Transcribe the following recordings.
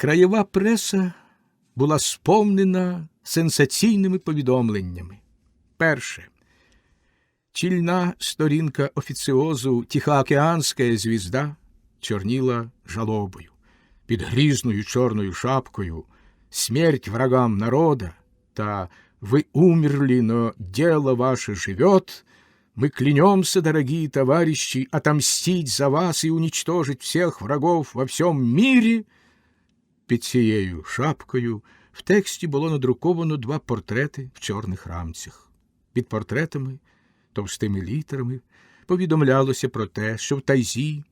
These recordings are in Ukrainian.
Краєва преса була сповнена сенсаційними повідомленнями. Перше. Чільна сторінка офіціозу Тихоокеанська звізда чорніла жалобою. Під грізною чорною шапкою смерть врагам народа та «Вы умерли, но дело ваше живет», мы клянемся, дорогие товарищи, отомстить за вас и уничтожить всех врагов во всем мире. Під цією шапкою в тексті було надруковано два портрети в чорних рамцях. Під портретами, товстими літерами, повідомлялося про те, що в тайзі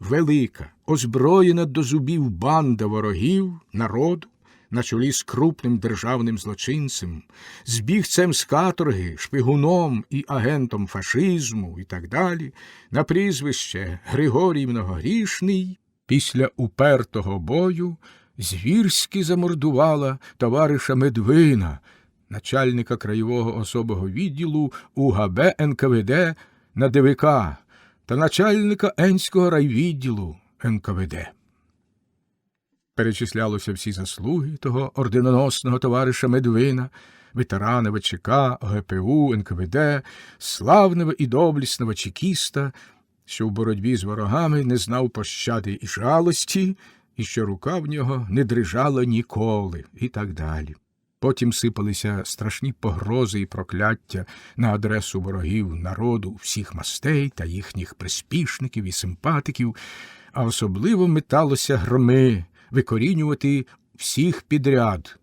велика, озброєна до зубів банда ворогів народу, на чолі з крупним державним злочинцем, з бігцем з каторги, шпигуном і агентом фашизму і так далі, на прізвище Григорій Многогрішний, після упертого бою звірськи замордувала товариша Медвина, начальника краєвого особого відділу УГБ НКВД на ДВК та начальника Енського райвідділу НКВД. Перечислялося всі заслуги того орденоносного товариша Медвина, ветерана ВЧК, ГПУ, НКВД, славного і доблісного чекіста, що в боротьбі з ворогами не знав пощади і жалості, і що рука в нього не дрижала ніколи, і так далі. Потім сипалися страшні погрози і прокляття на адресу ворогів народу всіх мастей та їхніх приспішників і симпатиків, а особливо металося громи викорінювати всіх підряд,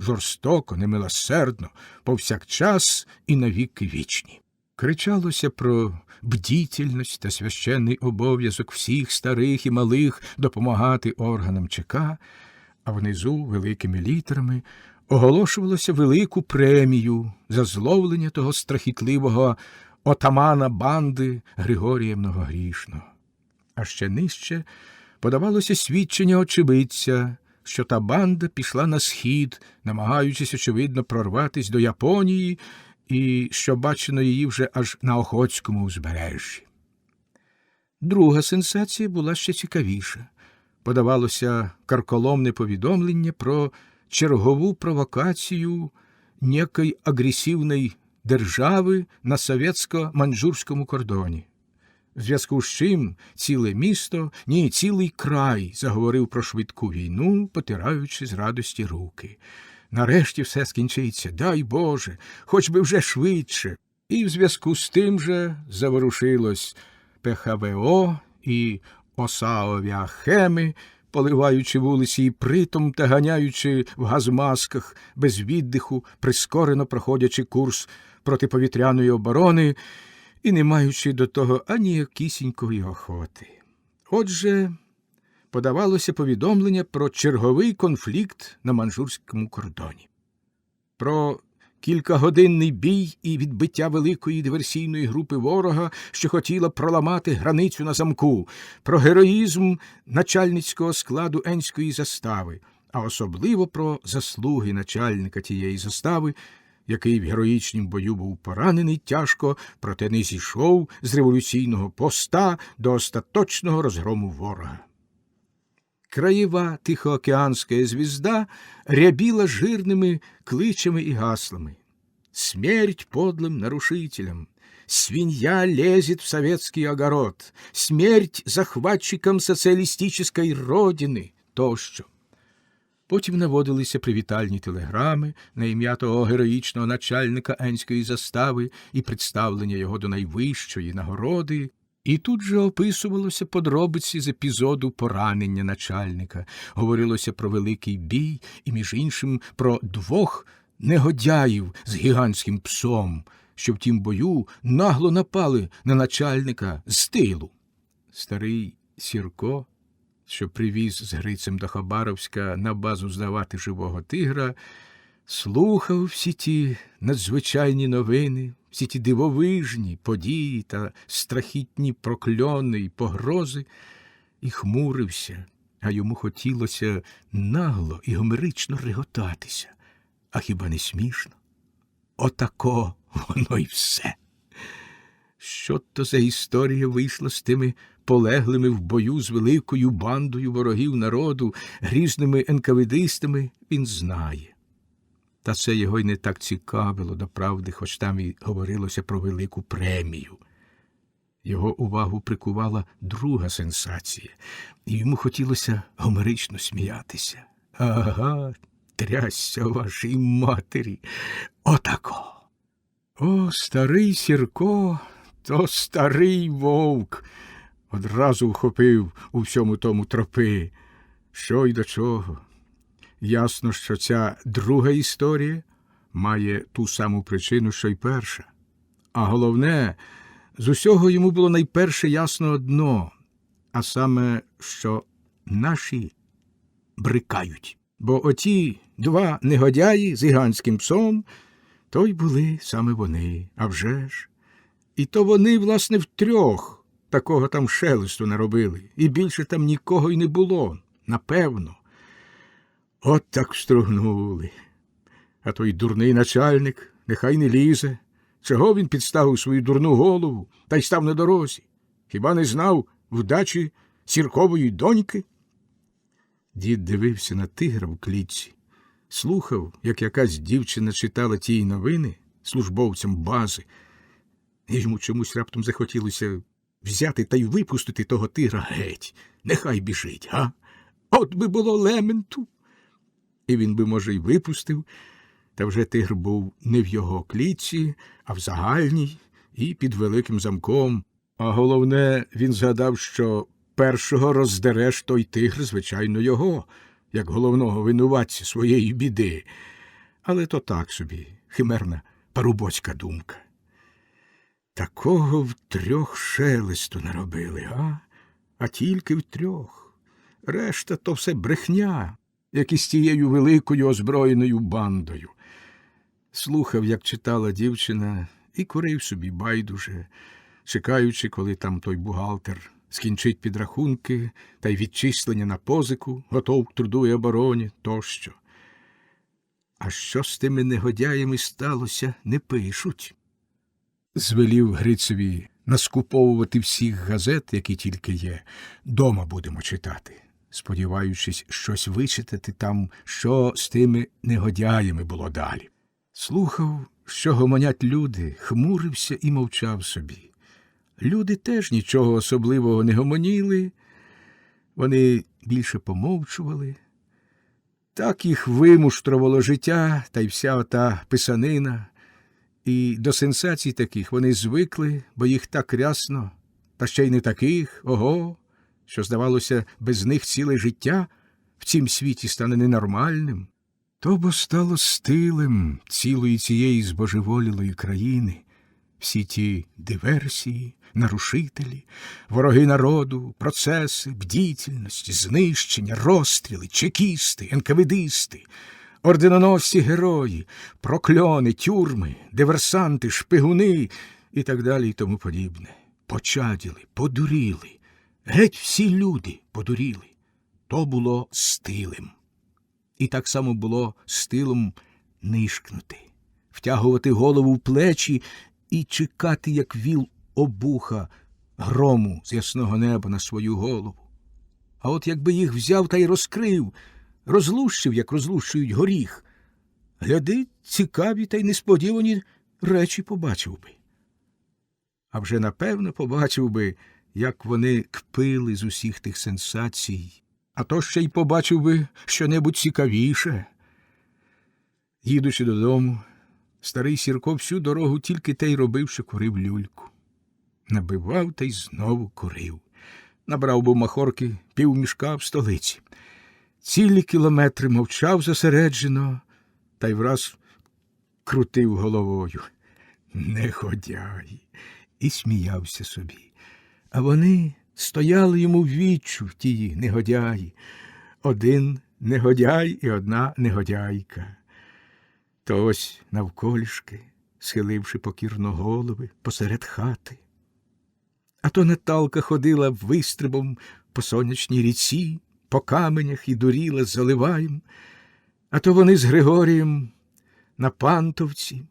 жорстоко, немилосердно, повсякчас і навіки вічні. Кричалося про бдітельність та священний обов'язок всіх старих і малих допомагати органам ЧК, а внизу великими літерами оголошувалося велику премію за зловлення того страхітливого отамана банди Григорія Многогрішного. А ще нижче подавалося свідчення очевидця, що та банда пішла на схід, намагаючись, очевидно, прорватись до Японії, і що бачено її вже аж на Охотському узбережжі. Друга сенсація була ще цікавіша. Подавалося карколомне повідомлення про чергову провокацію некої агресивної держави на совєтсько-манджурському кордоні. В зв'язку з чим ціле місто, ні, цілий край заговорив про швидку війну, потираючи з радості руки. Нарешті все скінчиться, дай Боже, хоч би вже швидше. І в зв'язку з тим же заворушилось ПХВО і ОСАОвіахеми, поливаючи вулиці і притом та ганяючи в газмасках без віддиху, прискорено проходячи курс протиповітряної оборони і не маючи до того ані якісінької охоти. Отже, подавалося повідомлення про черговий конфлікт на манжурському кордоні, про кількагодинний бій і відбиття великої диверсійної групи ворога, що хотіла проламати границю на замку, про героїзм начальницького складу Енської застави, а особливо про заслуги начальника тієї застави, який в героїчнім бою був поранений тяжко, проте не зійшов з революційного поста до остаточного розгрому ворога. Краєва Тихоокеанська звізда рябіла жирними кличами і гаслами. Смерть подлым нарушителям, свинья лезет в советский огород, смерть захватчикам соціалістичної родини тощо. Потім наводилися привітальні телеграми на ім'я того героїчного начальника Енської застави і представлення його до найвищої нагороди, і тут же описувалося подробиці з епізоду поранення начальника, говорилося про великий бій і, між іншим, про двох негодяїв з гігантським псом, що в тім бою нагло напали на начальника з тилу. Старий Сірко що привіз з Грицем до Хабаровська на базу здавати живого тигра, слухав всі ті надзвичайні новини, всі ті дивовижні події та страхітні прокльони й погрози, і хмурився, а йому хотілося нагло і гомерично реготатися. А хіба не смішно? Отако воно й все. Що то за історія вийшла з тими полеглими в бою з великою бандою ворогів народу, грізними енкавидистами, він знає. Та це його й не так цікавило до правди, хоч там і говорилося про велику премію. Його увагу прикувала друга сенсація, і йому хотілося гомерично сміятися. Ага, трясся вашій матері. Отако. О, старий Сірко, то старий вовк. Одразу вхопив у всьому тому тропи. Що й до чого. Ясно, що ця друга історія має ту саму причину, що й перша. А головне, з усього йому було найперше ясно одно, а саме, що наші брикають. Бо оті два негодяї з гігантським псом, то й були саме вони, а вже ж. І то вони, власне, втрьох такого там шелесту наробили, і більше там нікого й не було, напевно. От так встрогнули. А той дурний начальник нехай не лізе. Чого він підставив свою дурну голову та й став на дорозі? Хіба не знав вдачі сіркової доньки? Дід дивився на тигра в клітці, слухав, як якась дівчина читала ті новини службовцям бази, і йому чомусь раптом захотілося взяти та й випустити того тигра геть. Нехай біжить, га? От би було лементу. І він би, може, й випустив, та вже тигр був не в його клітці, а в загальній і під великим замком. А головне, він згадав, що першого роздереш той тигр, звичайно, його, як головного винуватця своєї біди. Але то так собі, химерна парубоцька думка. Такого в трьох шелесту наробили, а? А тільки в трьох. Решта то все брехня, як і з тією великою озброєною бандою. Слухав, як читала дівчина, і курив собі байдуже, чекаючи, коли там той бухгалтер скінчить підрахунки та й відчислення на позику, готов к труду і обороні тощо. А що з тими негодяями сталося, не пишуть. Звелів Грицеві наскуповувати всіх газет, які тільки є, дома будемо читати, сподіваючись щось вичитати там, що з тими негодяями було далі. Слухав, що гомонять люди, хмурився і мовчав собі. Люди теж нічого особливого не гомоніли, вони більше помовчували. Так їх вимуштрувало життя та й вся ота писанина, і до сенсацій таких вони звикли, бо їх так рясно, та ще й не таких, ого, що, здавалося, без них ціле життя в цім світі стане ненормальним. То бо стало стилем цілої цієї збожеволілої країни, всі ті диверсії, нарушителі, вороги народу, процеси, бдітельності, знищення, розстріли, чекісти, енкавидисти, орденоносці герої, прокльони, тюрми, диверсанти, шпигуни і так далі і тому подібне. Почаділи, подуріли, геть всі люди подуріли. То було стилем. І так само було стилом нишкнути, втягувати голову в плечі і чекати, як віл обуха грому з ясного неба на свою голову. А от якби їх взяв та й розкрив, розлущив, як розлущують горіх, гляди, цікаві та й несподівані речі побачив би. А вже напевно побачив би, як вони кпили з усіх тих сенсацій, а то ще й побачив би щонебудь цікавіше. Їдучи додому, старий Сірко всю дорогу тільки те й робив, що курив люльку. Набивав та й знову курив. Набрав був махорки півмішка в столиці. Цілі кілометри мовчав зосереджено та й враз крутив головою. Не ходяй. І сміявся собі. А вони стояли йому в віччю тії негодяї. Один негодяй і одна негодяйка. То ось навколішки, схиливши покірно голови посеред хати. А то Наталка ходила вистрибом по сонячній ріці, по каменях і дуріла з заливаєм, а то вони з Григорієм на пантовці.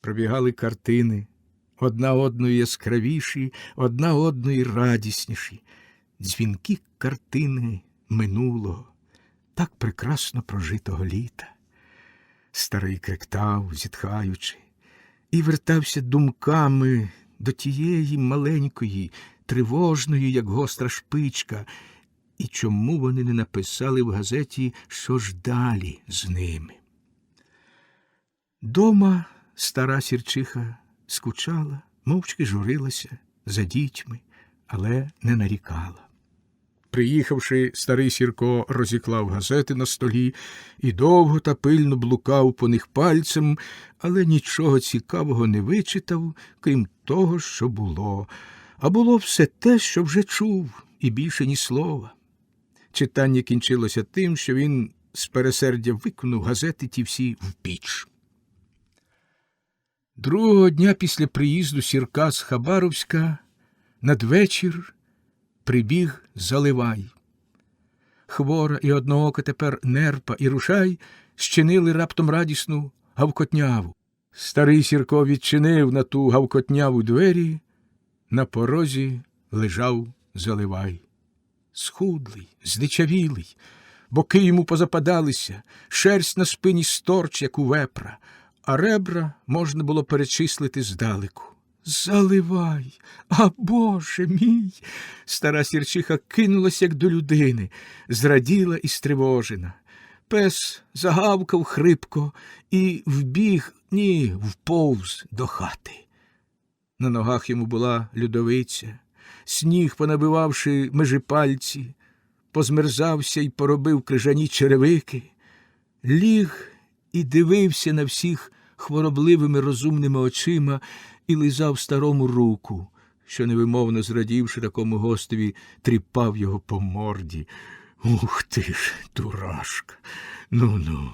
Пробігали картини одна одної яскравіші, одна одної радісніші, дзвінки картини минулого, так прекрасно прожитого літа. Старий кректав, зітхаючи, і вертався думками до тієї маленької, тривожної, як гостра шпичка, і чому вони не написали в газеті, що ж далі з ними. Дома стара сірчиха скучала, мовчки журилася за дітьми, але не нарікала. Приїхавши, старий Сірко розіклав газети на столі і довго та пильно блукав по них пальцем, але нічого цікавого не вичитав, крім того, що було. А було все те, що вже чув, і більше ні слова. Читання кінчилося тим, що він з пересердя виконав газети ті всі в піч. Другого дня після приїзду сірка з Хабаровська надвечір прибіг Заливай. Хвора і одноока тепер нерпа і рушай щинили раптом радісну гавкотняву. Старий сірко відчинив на ту гавкотняву двері, на порозі лежав Заливай. Схудлий, здичавілий, боки йому позападалися, шерсть на спині сторч, як у вепра, а ребра можна було перечислити здалеку. Заливай, а Боже мій. Стара сірчиха кинулась, як до людини, зраділа і стривожена. Пес загавкав хрипко і вбіг, ні, вповз до хати. На ногах йому була льодовиця, сніг, понабивавши межі пальці, позмерзався й поробив крижані черевики, ліг і дивився на всіх хворобливими розумними очима і лизав старому руку, що, невимовно зрадівши такому гостеві, тріпав його по морді. Ух ти ж, дурашка. Ну ну.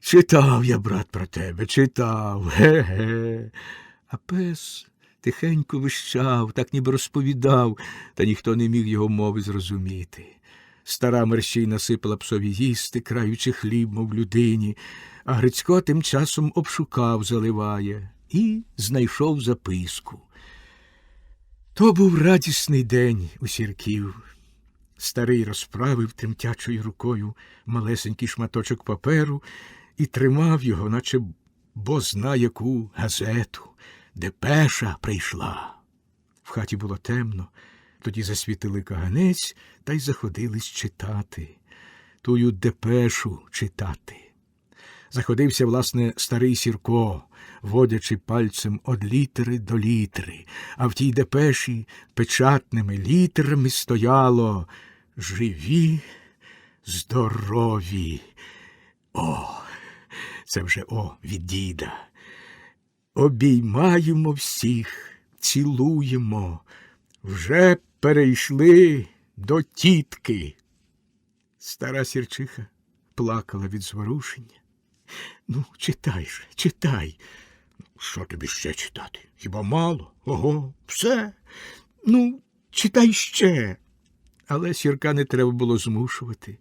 Читав я, брат, про тебе, читав. Ге-ге. А пес тихенько вищав, так ніби розповідав, та ніхто не міг його мови зрозуміти. Стара мерщій насипала псові їсти, краючи хліб, мов людині, а Грицько тим часом обшукав, заливає, і знайшов записку. То був радісний день у сірків. Старий розправив тремтячою рукою малесенький шматочок паперу і тримав його, наче бо зна яку газету, де пеша прийшла. В хаті було темно, тоді засвітили каганець та й заходились читати, тую депешу читати. Заходився, власне, старий Сірко, водячи пальцем од літери до літери, а в тій депеші печатними літерами стояло живі, здорові. О, це вже о від діда. Обіймаємо всіх, цілуємо, вже перейшли до тітки. Стара сірчиха плакала від зворушення. Ну, читай же, читай. Що тобі ще читати? Хіба мало? Ого, все. Ну, читай ще. Але сірка не треба було змушувати.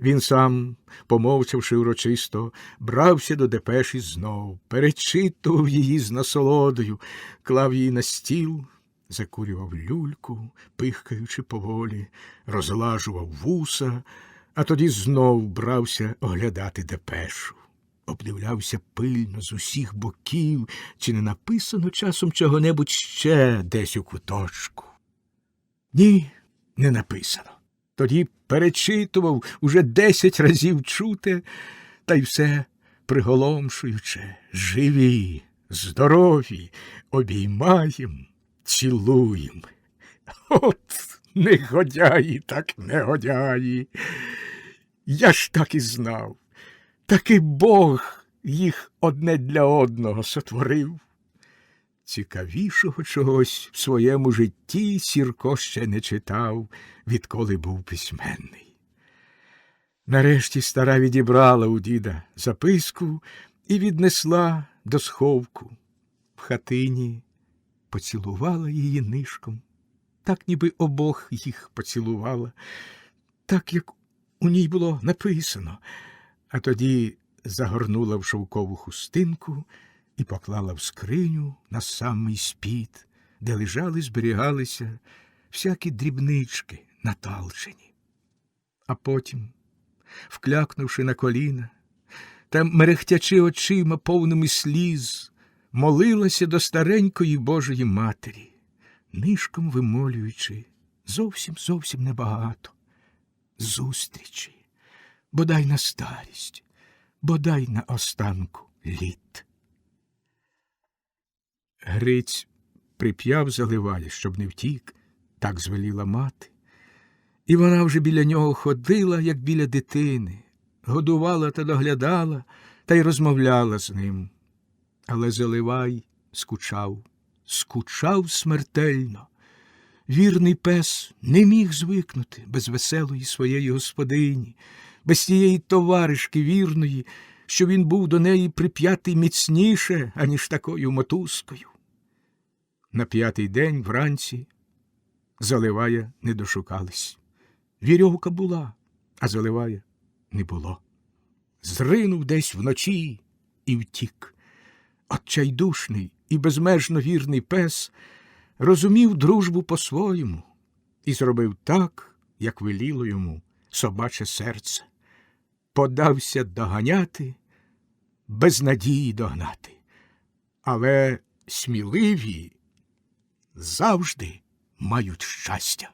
Він сам, помовчавши урочисто, брався до депеші знов, перечитував її з насолодою, клав її на стіл, закурював люльку, пихкаючи поволі, розлажував вуса, а тоді знов брався оглядати депешу. Обдивлявся пильно з усіх боків, чи не написано часом чого-небудь ще десь у куточку. Ні, не написано. Тоді перечитував уже десять разів чуте, та й все приголомшуюче, живі, здорові, обіймаєм, цілуєм. От негодяї, так негодяї. Я ж так і знав. Таки Бог їх одне для одного сотворив. Цікавішого чогось в своєму житті Сірко ще не читав, відколи був письменний. Нарешті стара відібрала у діда записку і віднесла до сховку. В хатині поцілувала її нишком, так ніби обох їх поцілувала, так як у ній було написано, а тоді загорнула в шовкову хустинку і поклала в скриню на самий спід, де лежали, зберігалися всякі дрібнички наталчені. А потім, вклякнувши на коліна та мерехтячи очима повними сліз, молилася до старенької Божої Матері, нишком вимолюючи зовсім зовсім небагато зустрічі, бодай на старість, бодай на останку літ. Гриць прип'яв заливає, щоб не втік, так звеліла мати. І вона вже біля нього ходила, як біля дитини, годувала та доглядала та й розмовляла з ним. Але Заливай скучав, скучав смертельно. Вірний пес не міг звикнути без веселої своєї господині, без тієї товаришки вірної, що він був до неї прип'ятий міцніше, аніж такою мотузкою. На п'ятий день вранці заливая не дошукались. Вірьовка була, а заливая не було. Зринув десь вночі і втік. Отчайдушний і безмежно вірний пес розумів дружбу по-своєму і зробив так, як веліло йому собаче серце. Подався доганяти, без надії догнати. Але сміливі завжди мають щастя.